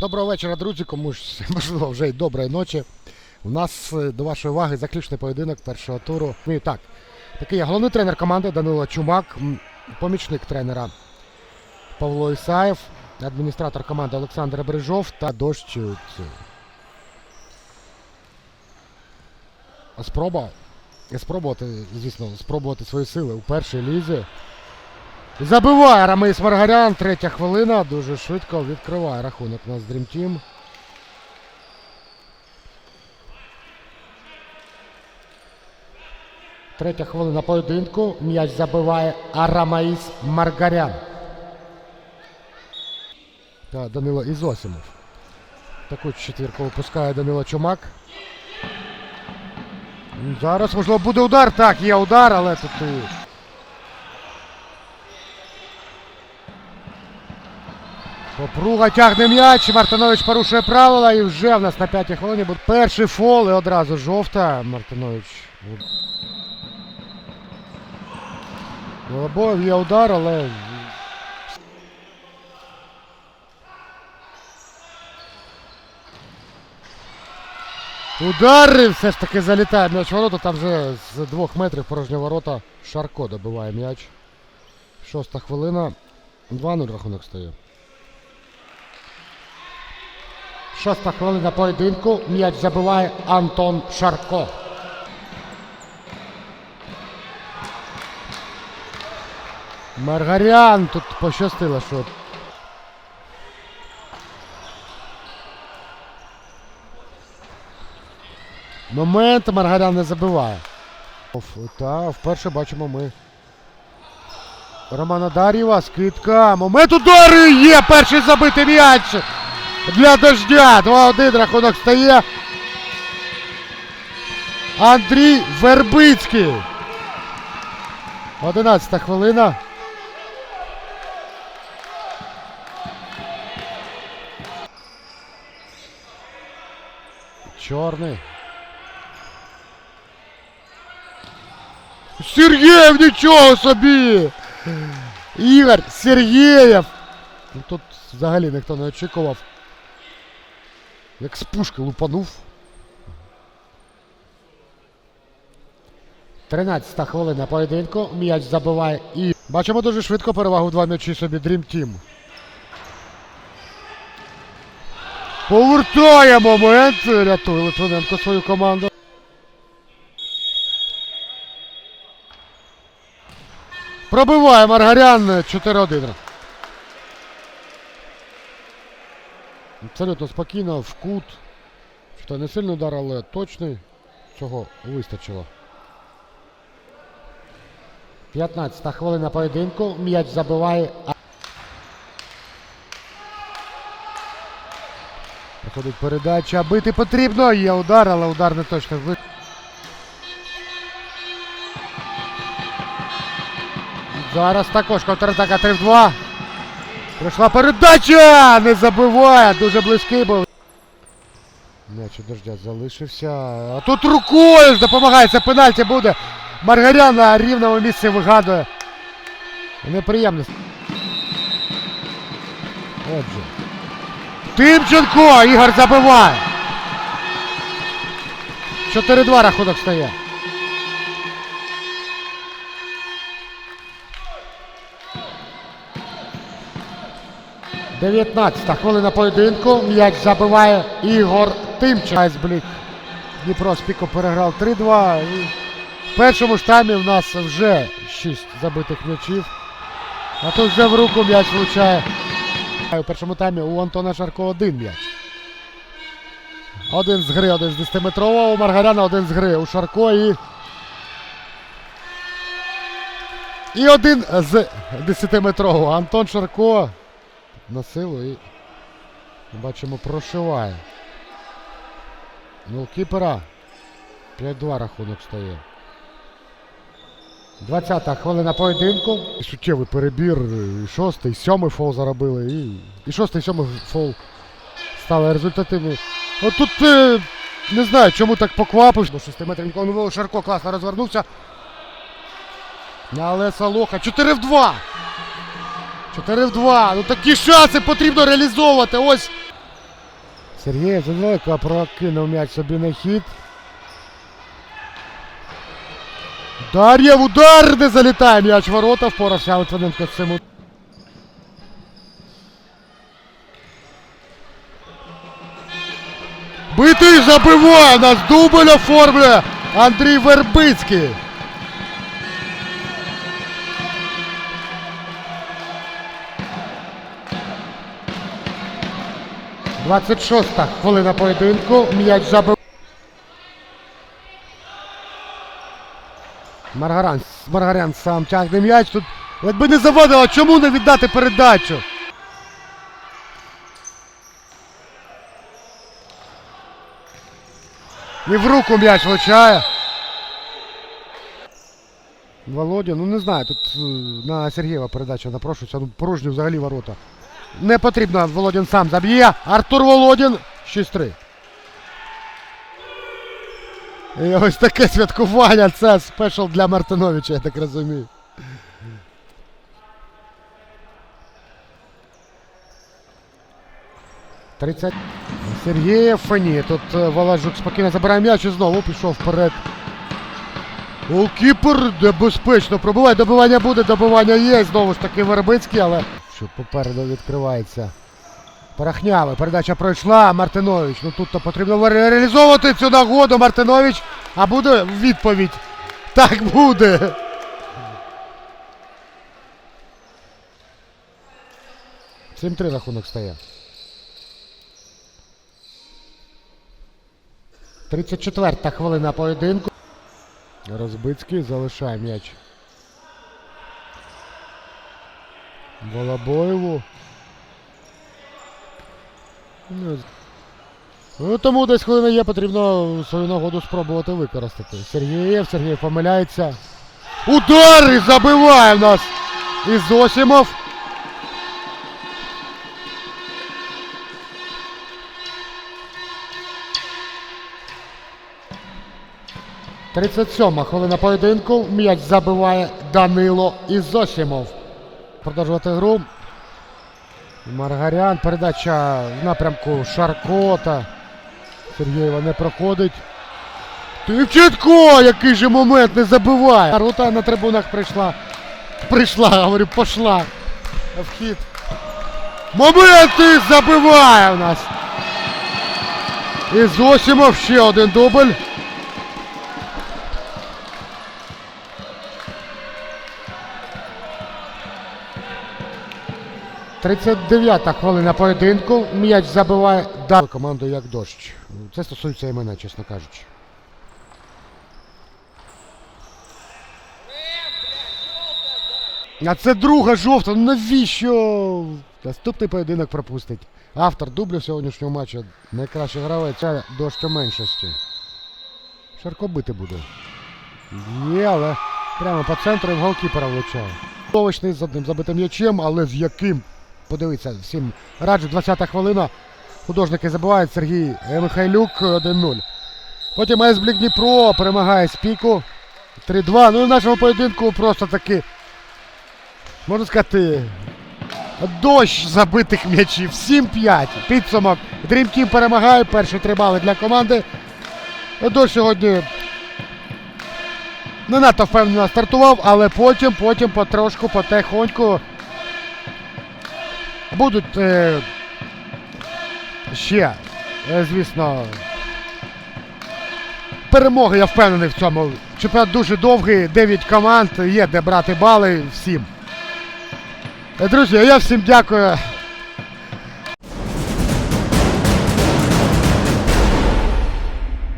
Доброго вечора, друзі. Комусь можливо вже й доброї ночі. У нас е, до вашої уваги заключний поєдинок першого туру. Ну і так, такий є головний тренер команди Данило Чумак, помічник тренера Павло Ісаєв, адміністратор команди Олександр Брижов та дощ. е, Спроба. Спробувати, звісно, спробувати свої сили у першій лізі. Забиває Рамис Маргарян, третя хвилина, дуже швидко відкриває рахунок Dream Team. Третя хвилина поєдинку. М'яч забиває Арамаїс Маргарян. Та Данило Ізосимов. Таку четвірку випускає Данило Чумак. Зараз, можливо, буде удар. Так, є удар, але тут. і Попруга тягне м'яч, Мартинович порушує правила і вже в нас на п'ятій хвилині буде перший фол і одразу жовта. Мартинович. Голобоєв є удар, але. Удар і все ж таки залітає м'яч ворота, там вже з двох метрів порожні ворота Шарко добиває м'яч. Шоста хвилина. 2-0 рахунок стає. Шоста хвилина поєдинку. М'яч забиває Антон Шарко. Маргарян тут пощастило, що. Момент Маргарян не забиває. Та вперше бачимо ми. Романа Дар'єва, скидка. Момент удару є! Перший забитий м'яч! Для дождя. 2-1 рахунок стає. Андрій Вербицький. 11 хвилина. Чорний. Сергієв нічого собі! Ігор Сергієв! Ну, Тут взагалі ніхто не очікував. Як з пушки лупанув. 13 хвилина поєдинку. М'яч забиває і. Бачимо дуже швидко перевагу два м'ячі собі Dream Team. Повертає момент. Рятує Литвиненко свою команду. Пробиває Маргарян 4-1. Абсолютно спокійно, в кут. Що не сильний удар, але точний. Цього вистачило. 15 хвилина поєдинку. М'яч забиває. Проходить передача. Бити потрібно. Є удар, але удар не точно. Зараз також контратака 3 в 2. Прийшла передача! Не забиває! Дуже близький був. М'яч у дождя залишився. А тут рукою допомагає. Це пенальті буде. Маргарян на рівному місці вигадує. Неприємність. Отже. Тимченко! Ігор забиває. 4-2 рахунок стає. Дев'ятнадцята хвилина поєдинку. М'яч забиває Ігор Тимченко. Дніпро Спіко переграв 3-2. І в першому ж таймі в нас вже 6 забитих м'ячів. А тут вже в руку м'яч влучає. У першому таймі у Антона Шарко один м'яч. Один з гри, один з 10-метрового. У Маргаряна один з гри. У Шарко і. І один з 10-метрового. Антон Шарко на силу і бачимо прошиває. Голкіпера 5-2 рахунок стає. 20-та хвилина поєдинку. І суттєвий перебір. І шостий, і сьомий фол заробили. І, і шостий, і сьомий фол стали результативні. От тут е, не знаю, чому так поквапив. До 6 метрів було. Шарко класно розвернувся. Але Салоха 4 в 2. 4 в 2. Ну такі шанси потрібно реалізовувати. Ось Сергій Задалеко прокинув м'яч собі на хід. Дар'єв удар не залітає м'яч ворота, впорався Литвиненко з цим. Битий забиває нас дубль оформлює Андрій Вербицький. Двадцять шоста хвилина поєдинку. М'яч забив. Маргаран, Маргарян сам тягне м'яч. Тут якби не заводило, чому не віддати передачу? І в руку м'яч влучає. Володя, ну не знаю, тут е, на Сергієва передача напрошується, ну порожні взагалі ворота. Не потрібно, Володін сам заб'є. Артур Володін 6-3. І ось таке святкування. Це спешл для Мартиновича, я так розумію. Тридцять. Сергієв ні. Тут е, Волажук спокійно забирає м'яч і знову пішов вперед. Голкіпер небезпечно пробиває. Добивання буде, добивання є. Знову ж таки Вербицький, але що попереду відкривається. Порохнявий. Передача пройшла. Мартинович. Ну тут то потрібно ре- реалізовувати цю нагоду. Мартинович. А буде відповідь. Так буде. Сім три рахунок стає. 34-та хвилина поєдинку. Розбицький залишає м'яч. Волобоєву. Ну, Ну, тому десь хвилина є, потрібно свою нагоду спробувати використати. Сергієв, Сергій помиляється. Удар і забиває в нас Ізосімов. Тридцять сьома хвилина поєдинку. М'яч забиває Данило Ізосімов. Продовжувати гру. Маргарян. Передача в напрямку Шаркота. Сергієва не проходить. Тивченко! Який же момент не забиває. Рута на трибунах прийшла. Прийшла, говорю, пошла. В хід. Моменти забиває у нас. І Зосімов ще один дубль. Тридцять дев'ята хвилина поєдинку. М'яч забиває да. команду як дощ. Це стосується і мене, чесно кажучи. А це друга жовта. Навіщо? Наступний поєдинок пропустить. Автор дублю сьогоднішнього матчу. Найкращий гравець. Дощ у меншості. Шарко бити буде. Є, але прямо по центру і в голкіпера влучає. Овочний з одним забитим м'ячем, але з яким? Подивіться, всім раджу, 20-та хвилина. Художники забивають Сергій Михайлюк 1-0. Потім Есблік Дніпро перемагає Спіку 3-2. Ну і в нашому поєдинку просто таки, можна сказати, дощ забитих м'ячів. 7-5. Підсумок. Team перемагає. Перші три бали для команди. Дощ сьогодні не надто впевнено стартував, але потім, потім потрошку, потихоньку будуть е, ще, е, звісно, перемоги, я впевнений в цьому. Чемпіонат дуже довгий, 9 команд, є де брати бали всім. Е, Друзі, я всім дякую